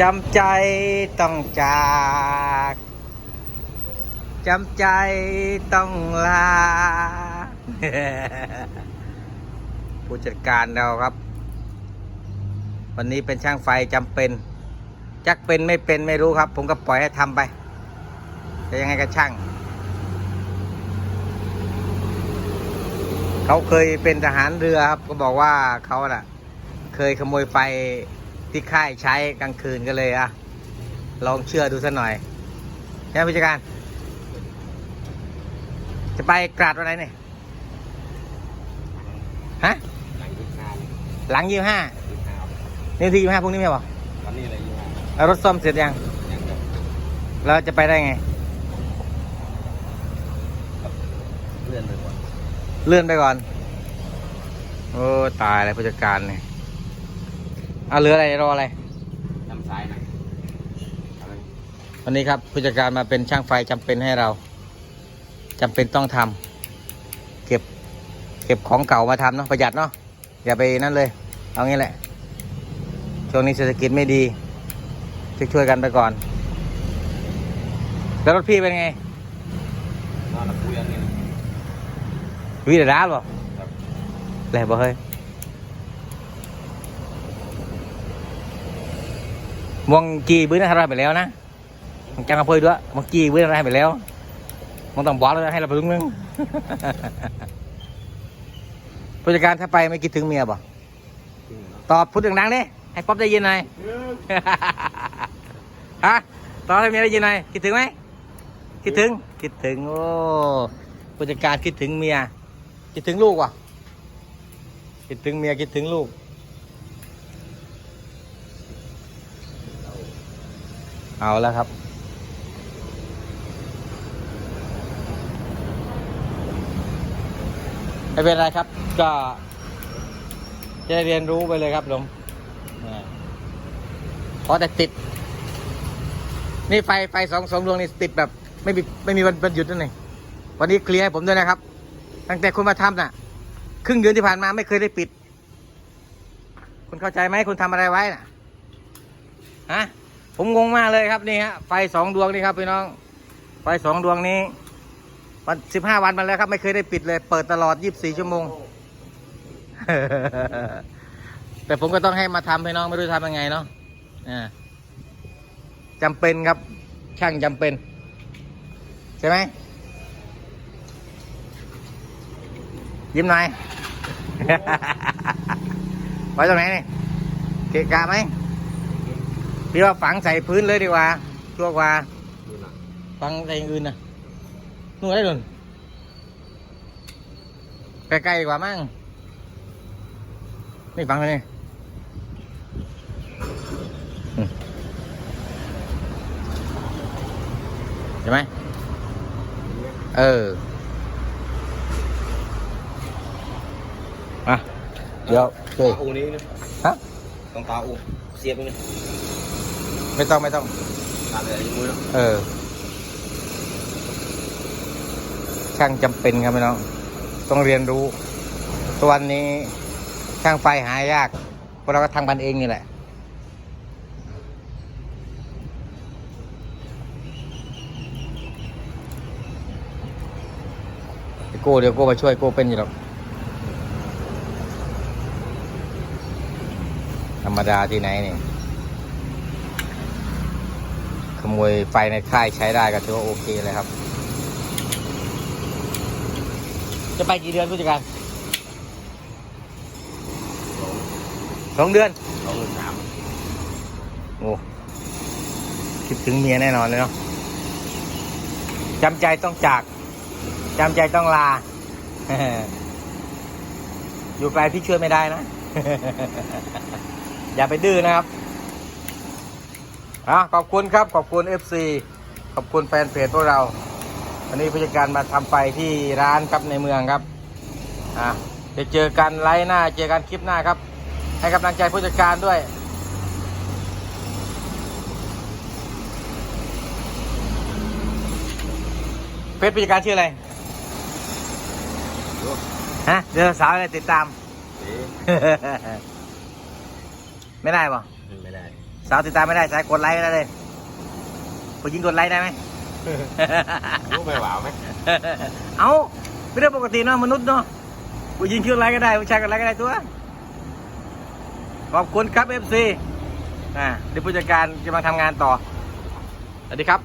จำใจต้องจากจำใจต้องลา ผู้จัดการเราครับ วันนี้เป็นช่างไฟจำเป็น จักเป็นไม่เป็นไม่รู้ครับ ผมก็ปล่อยให้ทำไป จะยังไงก็ช่าง เขาเคยเป็นทหารเรือครับ ก็บอกว่าเขาน่ะ เคยขโมยไฟ ที่ค่ายใช้กลางคืนก็เลยอะลองเชื่อดูสักหน่อยใช่ไหมผู้จัดการ จะไปกราดวันไหนเนี่ยฮะหลังยี่สิบห้าหลังยี่ห้ายี่สิบห้านี่ที่ยี่ห้าพรุ่งนี้ไม่บอกวันนี้อะไรยี่สิบห้าแล้วรถซ่อมเสร็จยังยังจะแล้วจะไปได้ไง เลื่อนไปก่อน เลื่อนไปก่อน โอ้ ตายเลยผู้จัดการเนี่ย เอาเหลืออะไรรออะไรน้ำซ้ายนะอะไรวันนี้ครับผู้จัดการมาเป็นช่างไฟจำเป็นให้เราจำเป็นต้องทำเก็บเก็บของเก่ามาทำเนาะประหยัดเนาะอย่าไปนั่นเลย เอางี้แหละช่วงนี้เศรษฐกิจไม่ดีช่วยช่วยๆกันไปก่อน แล้วรถพี่เป็นไงนอนคุยอันนี้วิเดร้าหรอครับแหละบ่เฮ้ย มองจีบื้อนะทำอะไรไปแล้วนะมึงจังกระเพยด้วยมองจีบื้ออะไรไปแล้วมึงต้องบอกเลยให้เราไปลุงนึงผู้จัดการถ้าไปไม่คิดถึงเมียบ่จริงเหรอตอบพูดดังๆดิให้ป๊อปได้ยินหน่อยฮะตอบให้เมียได้ยินหน่อยคิดถึงไหมคิดถึง คิดถึงโอ้ผู้จัดการคิดถึงเมีย คิดถึงลูกว่ะ คิดถึงเมียคิดถึงลูก เอาแล้วครับ ไม่เป็นไรครับ ก็จะเรียนรู้ไปเลยครับผมอ่าขอแต่ติด นี่ไฟไฟสองสองดวงนี่ติดแบบ ไม่มีไม่มีวันวันหยุดนั่นเองวันนี้เคลียร์ให้ผมด้วยนะครับ ตั้งแต่คุณมาทำน่ะ ครึ่งเดือนที่ผ่านมาไม่เคยได้ปิด คุณเข้าใจไหมคุณทำอะไรไว้น่ะฮะ ผมงงมากเลยครับนี่ฮะไฟสองดวงนี่ครับพี่น้อง ไฟสองดวงนี้วันสิบห้าวันมาแล้วครับไม่เคยได้ปิดเลย เปิดตลอดยี่สิบสี่ชั่วโมง แต่ผมก็ต้องให้มาทำให้น้องไม่รู้ทำยังไงเนาะอ่าจำเป็นครับ ช่างจำเป็น ใช่ไหมยิ้มหน่อยไว้ตรงไหนนี่เกะกะไหม พี่ว่าฝังใส่พื้นเลยดีกว่าชัวร์กว่าดูหนังฟังเพลงอื่นนะนู่นได้ดุนใกล้ๆกว่ามั่งนี่ฟังเลยนี่อืมใช่ไหมเอออะเดี๋ยวช่วยตาอูนี้นะฮะต้องตาอูเสียบไปเลย ไม่ต้องไม่ต้องตาเลยมือเนาะเออ ช่างจำเป็นครับพี่น้อง ต้องเรียนรู้ตัวนนี้ช่างไฟหายากเพราะเราก็ทำกันเองนี่แหละไอ้โก้เดี๋ยวโก้มาช่วยโก้เป็นอยู่หรอกธรรมดาที่ไหนนี่ ขโมยไฟในค่ายใช้ได้ก็ถือว่าโอเคเลยครับ จะไปกี่เดือนผู้จัดการสองสองเดือนสองหรือสามโอ้คิดถึงเมียแน่นอนเลยเนาะจำใจต้องจากจำใจต้องลา อยู่ไกลพี่ช่วยไม่ได้นะ อย่าไปดื้อนะครับ อะขอบคุณครับขอบคุณ FC ขอบคุณแฟนเพจพวกเราวันนี้ผู้จัดการมาทำไฟที่ร้านครับในเมืองครับอะจะเจอกันไลฟ์หน้าเจอกันคลิปหน้าครับ ให้กำลังใจผู้จัดการด้วยเฟซผู้จัดการชื่ออะไรดูฮะเดี๋ยวสาวอะไรติดตามเอ๊ะไม่ได้ป่ะไม่ได้ สาวติดตามไม่ได้สายกดไลค์ไม่ได้เลยผู้หญิงกดไลค์ได้ไหมรู้ไหมหวาวไหมเอาเป็นเรื่องปกติเนาะมนุษย์เนาะผู้หญิงคิดอะไรก็ได้ผู้ชายก็อะไรก็ได้ตัวขอบคุณครับเอฟซีอ่าเดี๋ยวผู้จัดการจะมาทำงานต่อสวัสดีครับ